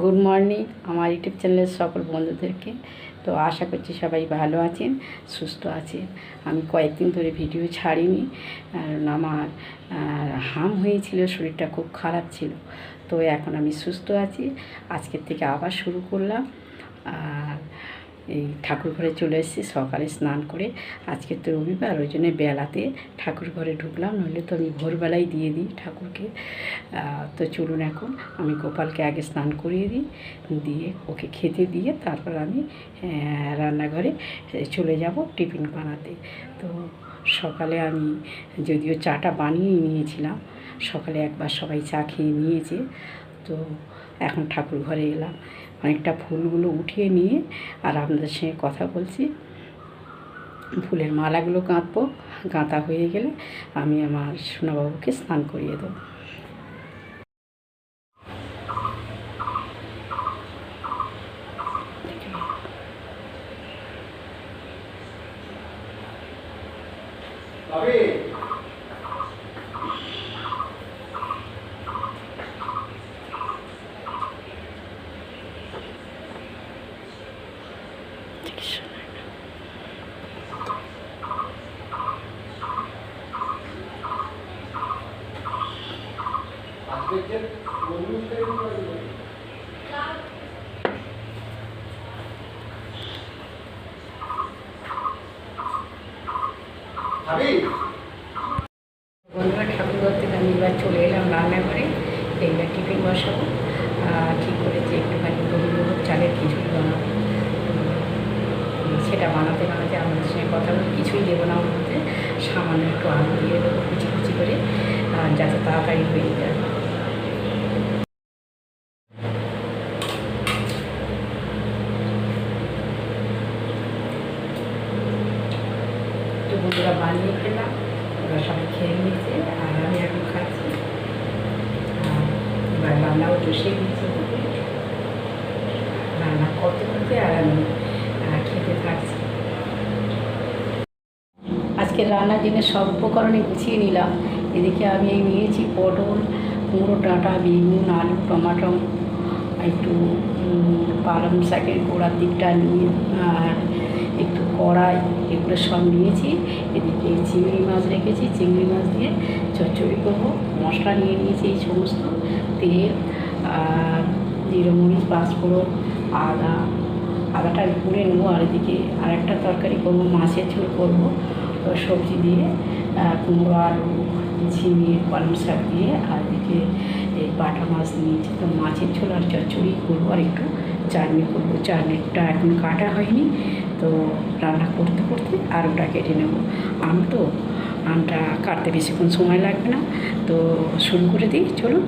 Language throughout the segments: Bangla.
গুড মর্নিং আমার ইউটিউব চ্যানেলের সকল বন্ধুদেরকে। তো আশা করছি সবাই ভালো আছেন, সুস্থ আছেন। আমি কয়েকদিন ধরে ভিডিও ছাড়িনি, কারণ আমার হাম হয়েছিল, শরীরটা খুব খারাপ ছিল। তো এখন আমি সুস্থ আছি। আজকের থেকে আবার শুরু করলাম। আর এই ঠাকুর ঘরে চলে এসেছি, সকালে স্নান করে আজকে তো রবিবার, ওই জন্য বেলাতে ঠাকুর ঘরে ঢুকলাম, নইলে তো আমি ভোরবেলায় দিয়ে দিই ঠাকুরকে। তো চলুন এখন আমি গোপালকে আগে স্নান করিয়ে দিই, দিয়ে ওকে খেতে দিয়ে তারপর আমি রান্নাঘরে চলে যাব টিফিন বানাতে। তো সকালে আমি যদিও চাটা বানিয়ে নিয়েছিলাম, সকালে একবার সবাই চা খেয়ে নিয়েছে, তো এখন ঠাকুর ঘরে এলাম। অনেকটা ফুলগুলো উঠিয়ে নিয়ে আর আপনাদের সঙ্গে কথা বলছি। ফুলের মালাগুলো গাঁথবো গাঁথা হয়ে গেলে আমি আমার সোনাবাবুকে স্নান করিয়ে দেবো। বন্ধুরা ঠাকুর থেকে আমি এবার চলে এলাম রান্নাঘরে এইবার টিফিন বসাবো আর ঠিক করেছি একটুখানি গোবিন্দভোগ চালের খিচুড়ি বানাবো সেটা বানাতে বানাতে আমাদের সঙ্গে কথা বলে কিছুই দেবো না ওর মধ্যে সামান্য একটু আলু দিয়ে দেবো কুচি কুচি করে আর যাতে তাড়াতাড়ি হয়ে যায় তো বন্ধুরা বানিয়ে খেলাম ওরা সবাই খেয়ে নিয়েছে আর আমি এখন খাচ্ছি আর এবার রান্নাও বসিয়ে দিয়েছি ওকে। রান্না করতে করতে আর আমি আহ, খেতে থাকছি আজকে রান্নার জন্য সব উপকরণে গুছিয়ে নিলাম। এদিকে আমি এই নিয়েছি পটল, কুমড়ো, ডাঁটা, বেগুন, আলু, টমাটো একটু পালং শাকের গোড়ার দিকটা নিয়ে, আর একটু কড়াই এগুলো সব নিয়েছি। এদিকে চিংড়ি মাছ রেখেছি। চিংড়ি মাছ দিয়ে চচ্চড়ি করব। মশলা নিয়ে নিয়েছি এই সমস্ত। তেল, আর জিরে মরিচ, পাঁচফোড়ন, আদা। আদাটা পুড়ে নেব। আর এদিকে আরেকটা তরকারি করব, মাছের ঝোল করব। সবজি দিয়ে কুমড়ো, আলু, ঝিঙে, পালং শাক দিয়ে, আর এদিকে এই বাটা মাছ নিয়েছি তো মাছের ঝোল আর চচ্চড়ি করব আর একটু চাটনি করব। চাটনিটা এখন কাটা হয়নি, তো রান্না করতে করতে আর ওটা কেটে নেব। আম তো, আমটা কাটতে বেশিক্ষণ সময় লাগবে না, তো শুরু করে দিই, চলুন।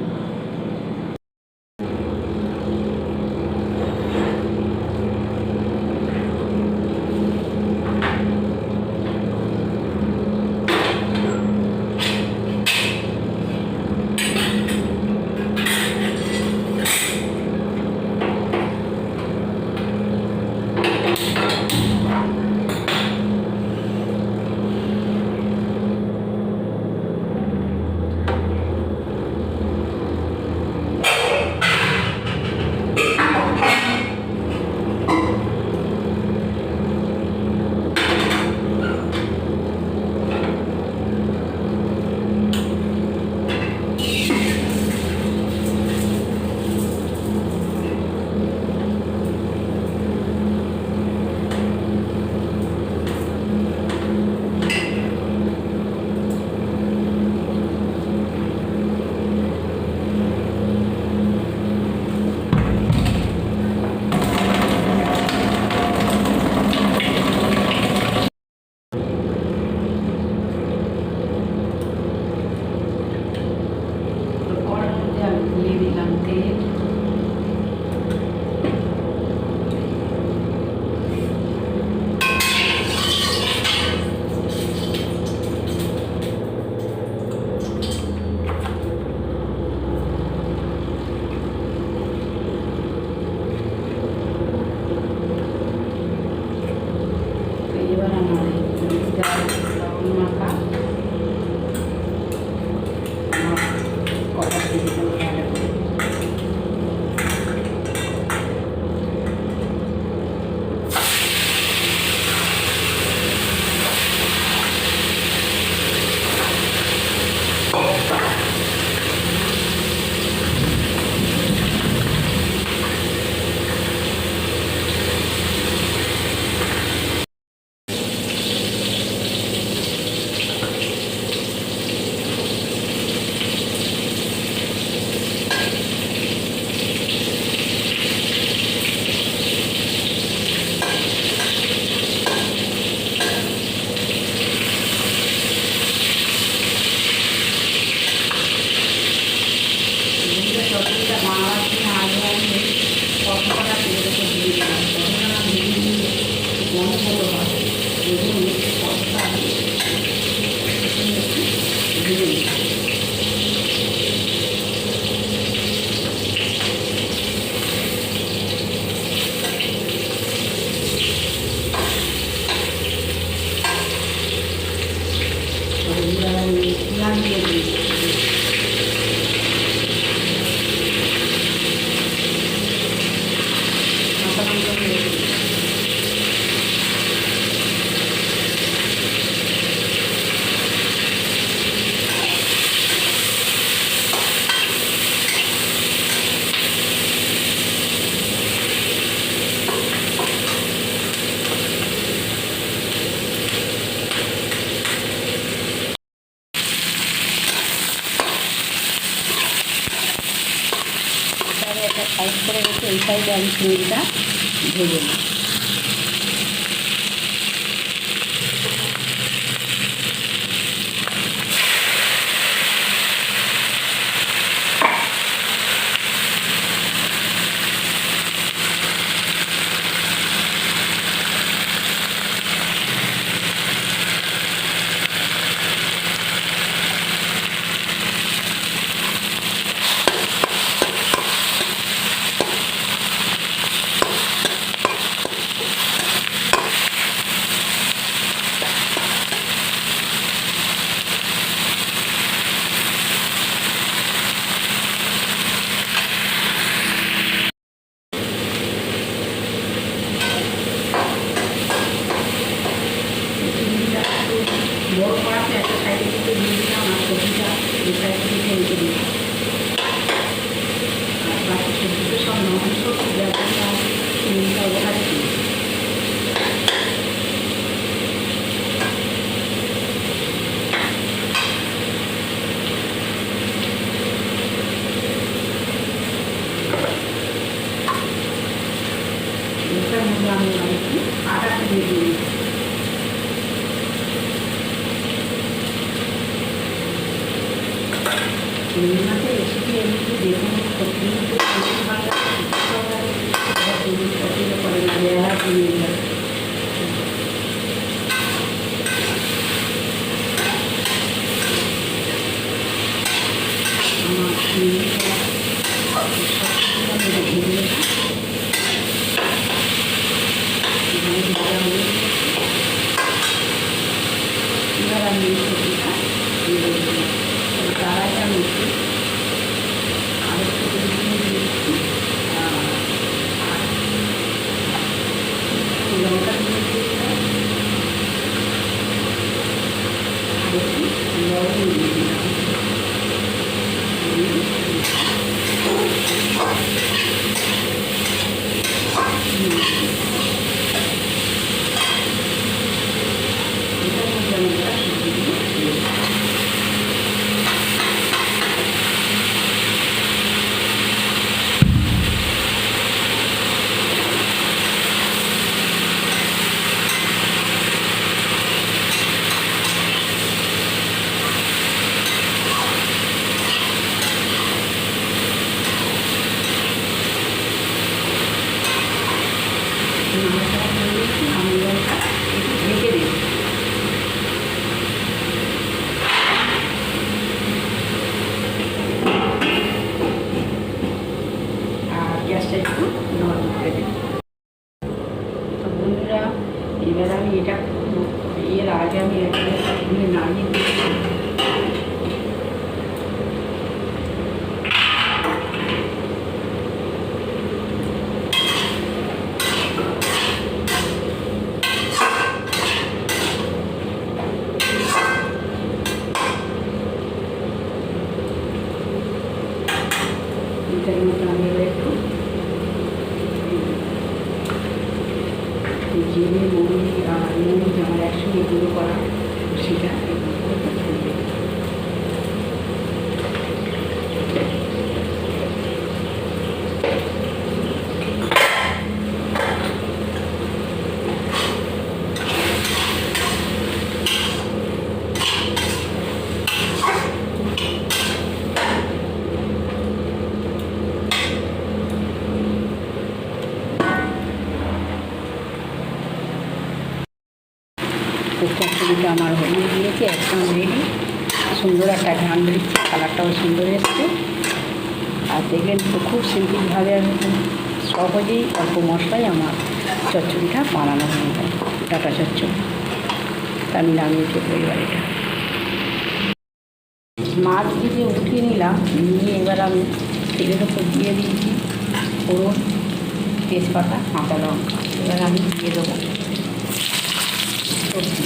আমি চিংড়িটা ভেজে নিই। 可以，那边。এদিকে আমার হলুদ দিয়েছি একদম রেডি সুন্দর একটা ঘাম দিচ্ছে কালারটাও সুন্দর এসছে। আর দেখলেন তো খুব সিম্পলভাবে সহজেই অল্প মশলায় আমার চচ্চড়িটা বানানো হয়ে যায়, টাটা চচ্চড়ি। আমি যে পরিবার এটা মাছ দিয়ে উঠিয়ে নিলাম, নিয়ে এবার আমি তেলের ওপর দিয়ে দিয়েছি ফোড়ন, তেজপাতা, কাঁচা লঙ্কা। এবার আমি দিয়ে দেবো সবজি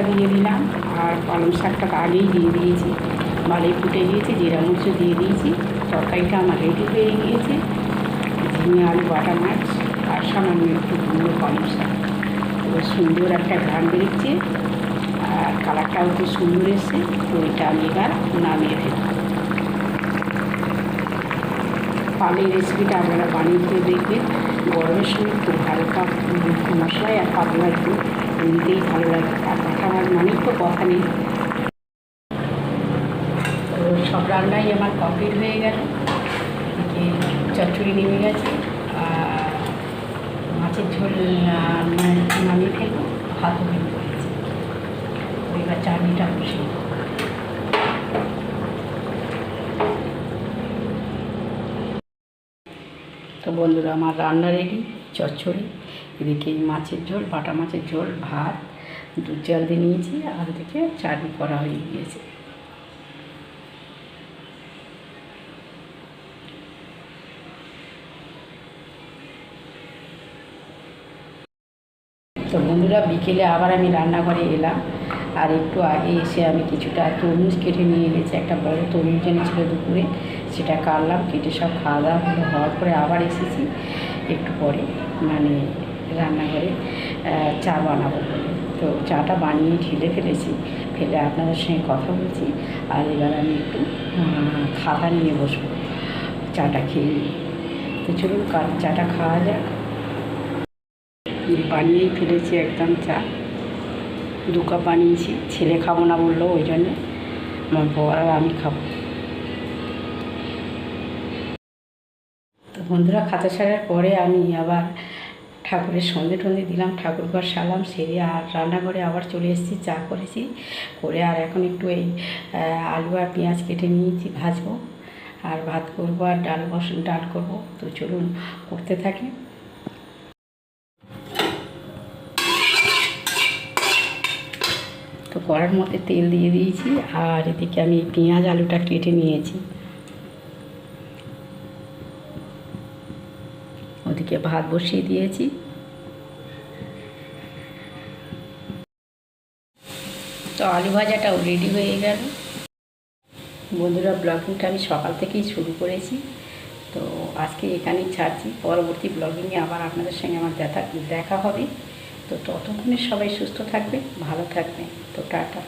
মাছটা দিয়ে দিলাম, আর পালং শাকটা আগেই দিয়ে দিয়েছি। ভালোই ফুটে গিয়েছে জিরা মরিচ দিয়ে দিয়েছি। তরকারিটা আমার রেডি হয়ে গিয়েছে। ঝিঙে আলু, বাটা মাছ, আর সামান্য একটু গুঁড়ো পালং শাক। তো সুন্দর একটা ঘ্রাণ বেরোচ্ছে আর কালারটাও খুব সুন্দর এসছে। তো এটা আমি এবার নামিয়ে দেব। পালের রেসিপিটা আপনারা বানিয়ে দেখবেন। গরমের সময় খুব হালকা মশলায় আর পাতলা একটু এমনিতেই ভালো লাগে। আমার মানেই তো কথা নেই। তো সব রান্নাই আমার কমপ্লিট হয়ে গেল। চচ্চড়ি নেমে গেছে। মাছের ঝোল মানে নামিয়ে ফেলব ভাতও নেমে গেছে। এবার চাটনিটা দেবো। তো বন্ধুরা, আমার রান্না রেডি চচ্চড়ি, এদিকে মাছের ঝোল, বাটা মাছের ঝোল, ভাত দুধ জল দিয়ে নিয়েছি আর এদিকে চাটনি করা হয়ে গিয়েছে। তো বন্ধুরা, বিকেলে আবার আমি রান্নাঘরে এলাম, আর একটু আগে এসে আমি কিছুটা তরমুজ কেটে নিয়ে গেছি, একটা বড় তরমুজ এনেছিল দুপুরে, সেটা কাটলাম, কেটে সব খাওয়া দাওয়া হওয়ার পরে আবার এসেছি, একটু পরে মানে রান্নাঘরে চা বানাবো। বলে তো চাটা বানিয়ে ঢেলে ফেলেছি, ফেলে আপনাদের সঙ্গে কথা বলছি, আর এবার আমি একটু খাতা নিয়ে বসবো, চাটা খেয়ে নিই। তো চলুন চাটা খাওয়া যাক। বানিয়েই ফেলেছি একদম চা। দু কাপ বানিয়েছি, ছেলে খাব না বলল, ওই জন্যে আমার বর আর আমি খাব। তো বন্ধুরা, খাতা সারার পরে আমি আবার ঠাকুরের সন্ধে টন্ধে দিলাম ঠাকুর ঘর সারলাম, সেরে আর রান্নাঘরে আবার চলে এসেছি, চা করেছি। করে আর এখন একটু এই আলু আর পেঁয়াজ কেটে নিয়েছি, ভাজবো। আর ভাত করব আর ডাল বস, ডাল করব। তো চলুন করতে থাকি। তো কড়ার মধ্যে তেল দিয়ে দিয়েছি, আর এদিকে আমি পেঁয়াজ আলুটা কেটে নিয়েছি। ওদিকে ভাত বসিয়ে দিয়েছি। তো আলু ভাজাটাও রেডি হয়ে গেল। বন্ধুরা ব্লগিংটা আমি সকাল থেকেই শুরু করেছি। তো আজকে এখানেই ছাড়ছি। পরবর্তী ব্লগিংয়ে আবার আপনাদের সঙ্গে আমার দেখা দেখা হবে। তো ততক্ষণে সবাই সুস্থ থাকবে ভালো থাকবে তো টাটা।